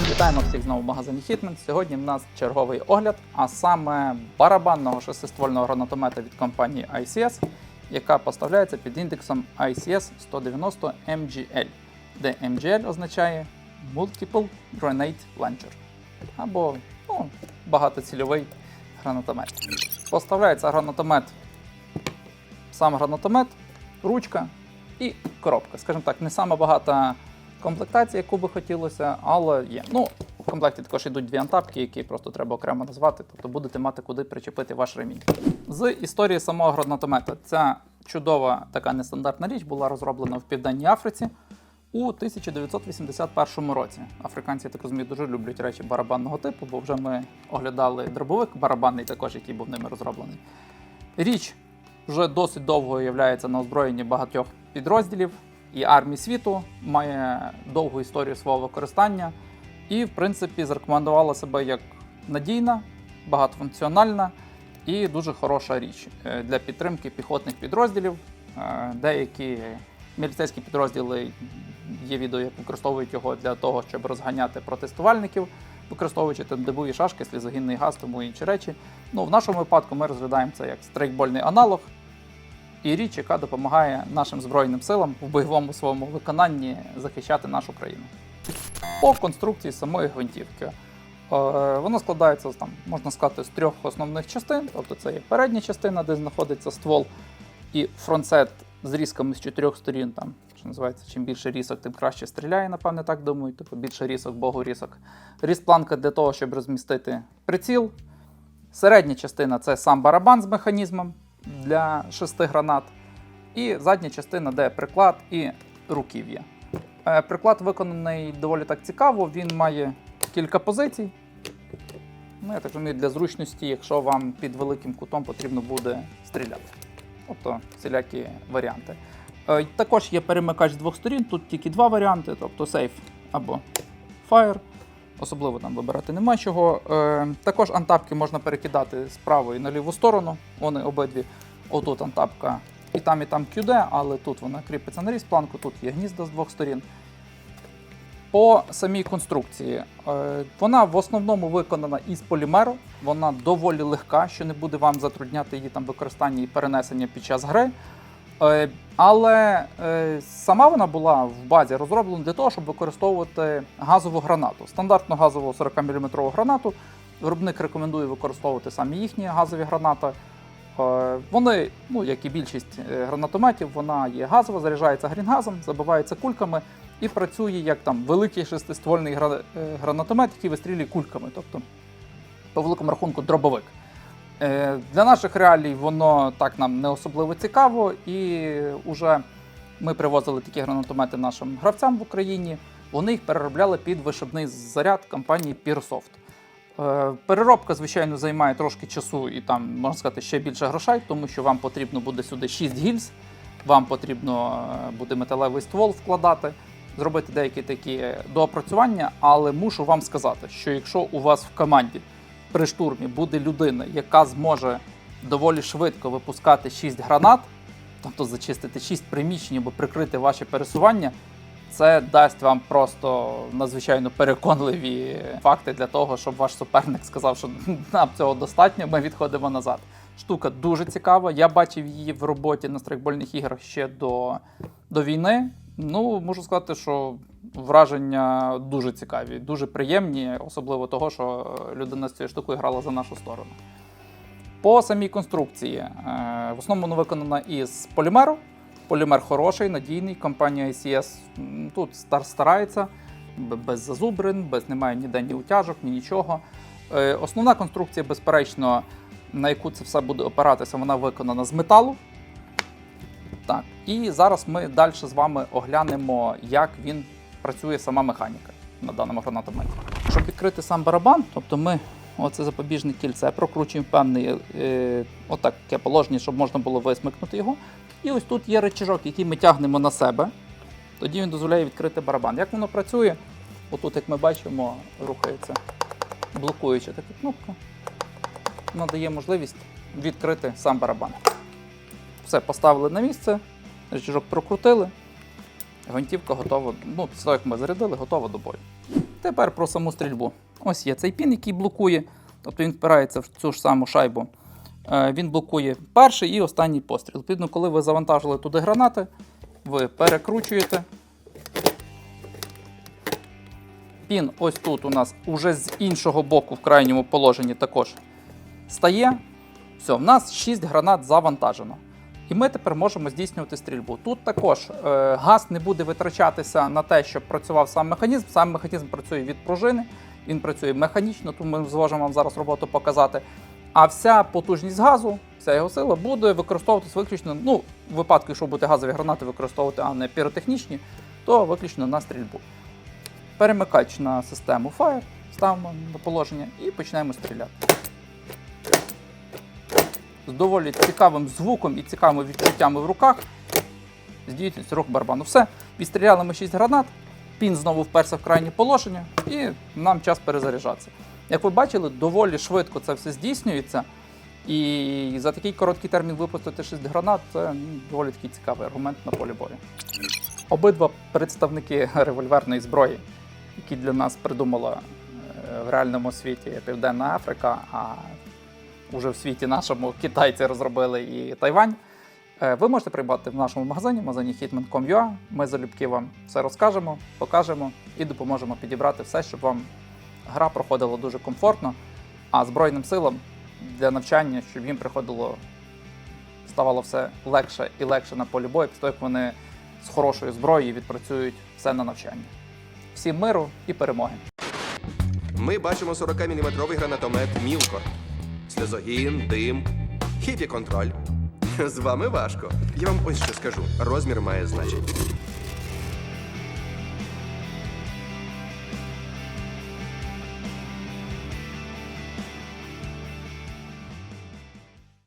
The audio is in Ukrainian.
Вітаємо всіх знову в магазині Hitman. Сьогодні в нас черговий огляд, а саме барабанного шестиствольного гранатомета від компанії ICS, яка поставляється під індексом ICS 190 MGL, де MGL означає Multiple Grenade Launcher або ну, багатоцільовий гранатомет. Поставляється гранатомет, сам гранатомет, ручка і коробка. Скажімо так, не сама багата комплектація, яку би хотілося, але є. Ну, в комплекті також йдуть дві антапки, які просто треба окремо назвати, тобто будете мати куди причепити ваш ремінь. З історії самого гранатомета ця чудова така нестандартна річ була розроблена в Південній Африці у 1981 році. Африканці, я так розумію, дуже люблять речі барабанного типу, бо вже ми оглядали дробовик барабанний, також який був ними розроблений. Річ вже досить довго є на озброєнні багатьох підрозділів і армій світу, має довгу історію свого використання і, в принципі, зарекомендувала себе як надійна, багатофункціональна і дуже хороша річ е, для підтримки піхотних підрозділів. Е, Деякі міліцейські підрозділи є відео, як використовують його для того, щоб розганяти протестувальників, використовуючи там дебові шашки, слізогінний газ, тому інші речі. Ну, в нашому випадку ми розглядаємо це як стрейкбольний аналог і річ, яка допомагає нашим збройним силам в бойовому своєму виконанні захищати нашу країну. По конструкції самої гвинтівки. Е, Вона складається там, можна сказати, з трьох основних частин. Тобто це є передня частина, де знаходиться ствол, і фронтсет з різками з чотирьох сторін. Там, що називається, чим більше рісок, тим краще стріляє, напевне, так думаю. Типу більше рісок, богу рісок. Різпланка для того, щоб розмістити приціл. Середня частина це сам барабан з механізмом для шести гранат. І задня частина, де приклад і руків'я. Е, Приклад виконаний доволі так цікаво, він має кілька позицій. Ну, я так розумію, для зручності, якщо вам під великим кутом потрібно буде стріляти. Тобто всілякі варіанти. Е, Також є перемикач двох сторін, тут тільки два варіанти, тобто сейф або Fire. Особливо там вибирати нема чого. Е, також антапки можна перекидати з правої на ліву сторону. Вони обидві. Отут антапка і там, і там QD, але тут вона кріпиться на різпланку, тут є гнізда з двох сторін. По самій конструкції. Е, Вона в основному виконана із полімеру. Вона доволі легка, що не буде вам затрудняти її там використання і перенесення під час гри. Е, Але е, сама вона була в базі розроблена для того, щоб використовувати газову гранату. Стандартну газову 40-мм гранату. Виробник рекомендує використовувати самі їхні газові гранати. Е, Вони, ну як і більшість е, гранатометів, вона є газова, заряджається грінгазом, забивається кульками і працює як там великий шестиствольний е, гранатомет, який вистрілює кульками, тобто по великому рахунку дробовик. Для наших реалій воно так нам не особливо цікаво, і вже ми привозили такі гранатомети нашим гравцям в Україні. Вони їх переробляли під вишибний заряд компанії Pearsoft. Е, Переробка, звичайно, займає трошки часу і там, можна сказати, ще більше грошей, тому що вам потрібно буде сюди 6 гільз, вам потрібно е, буде металевий ствол вкладати, зробити деякі такі доопрацювання, але мушу вам сказати, що якщо у вас в команді при штурмі буде людина, яка зможе доволі швидко випускати 6 гранат, тобто зачистити 6 приміщень або прикрити ваші пересування, це дасть вам просто надзвичайно переконливі факти для того, щоб ваш суперник сказав, що нам цього достатньо, ми відходимо назад. Штука дуже цікава. Я бачив її в роботі на страйкбольних іграх ще до, до війни. Ну, можу сказати, що враження дуже цікаві, дуже приємні, особливо того, що людина з цією штукою грала за нашу сторону. По самій конструкції, е, в основному вона виконана із полімеру. Полімер хороший, надійний. Компанія ICS тут стар- старається, без зазубрин, без немає ніде ні утяжок, ні нічого. Е, Основна конструкція, безперечно, на яку це все буде опиратися, вона виконана з металу. Так, і зараз ми далі з вами оглянемо, як він працює сама механіка на даному гранатометі. Щоб відкрити сам барабан, тобто ми оце запобіжне кільце прокручуємо певний е, отак таке положення, щоб можна було висмикнути його. І ось тут є речажок, який ми тягнемо на себе. Тоді він дозволяє відкрити барабан. Як воно працює? Отут, як ми бачимо, рухається блокуюча така кнопка. Вона дає можливість відкрити сам барабан. Все, поставили на місце, рычажок прокрутили. Гвинтівка готова. Ну, після того, як ми зарядили, готова до бою. Тепер про саму стрільбу. Ось є цей пін, який блокує, тобто він впирається в цю ж саму шайбу. Е, Він блокує перший і останній постріл. Відповідно, коли ви завантажили туди гранати, ви перекручуєте. Пін ось тут у нас уже з іншого боку в крайньому положенні також стає. Все, в нас 6 гранат завантажено. І ми тепер можемо здійснювати стрільбу. Тут також е, газ не буде витрачатися на те, щоб працював сам механізм. Сам механізм працює від пружини, він працює механічно, тому ми зможемо вам зараз роботу показати. А вся потужність газу, вся його сила буде використовуватися виключно, ну, в випадку, якщо будете газові гранати використовувати, а не піротехнічні, то виключно на стрільбу. Перемикач на систему Fire ставимо на положення і починаємо стріляти з доволі цікавим звуком і цікавими відчуттями в руках. Здійснюється рух барабану. Все, відстріляли ми 6 гранат, пін знову вперся в крайнє положення, і нам час перезаряджатися. Як ви бачили, доволі швидко це все здійснюється. І за такий короткий термін випустити 6 гранат це ну, доволі такий цікавий аргумент на полі бою. Обидва представники револьверної зброї, які для нас придумала е, в реальному світі Південна Африка, а уже в світі нашому китайці розробили і Тайвань. Е, Ви можете придбати в нашому магазині, магазині hitman.com.ua. Ми залюбки вам все розкажемо, покажемо і допоможемо підібрати все, щоб вам гра проходила дуже комфортно, а Збройним силам для навчання, щоб їм приходило, ставало все легше і легше на полі бою, після того, як вони з хорошою зброєю відпрацюють все на навчанні. Всім миру і перемоги! Ми бачимо 40-мм гранатомет Мілко. Сльозогін, дим, хіпі контроль. З вами важко. Я вам ось що скажу: розмір має значення.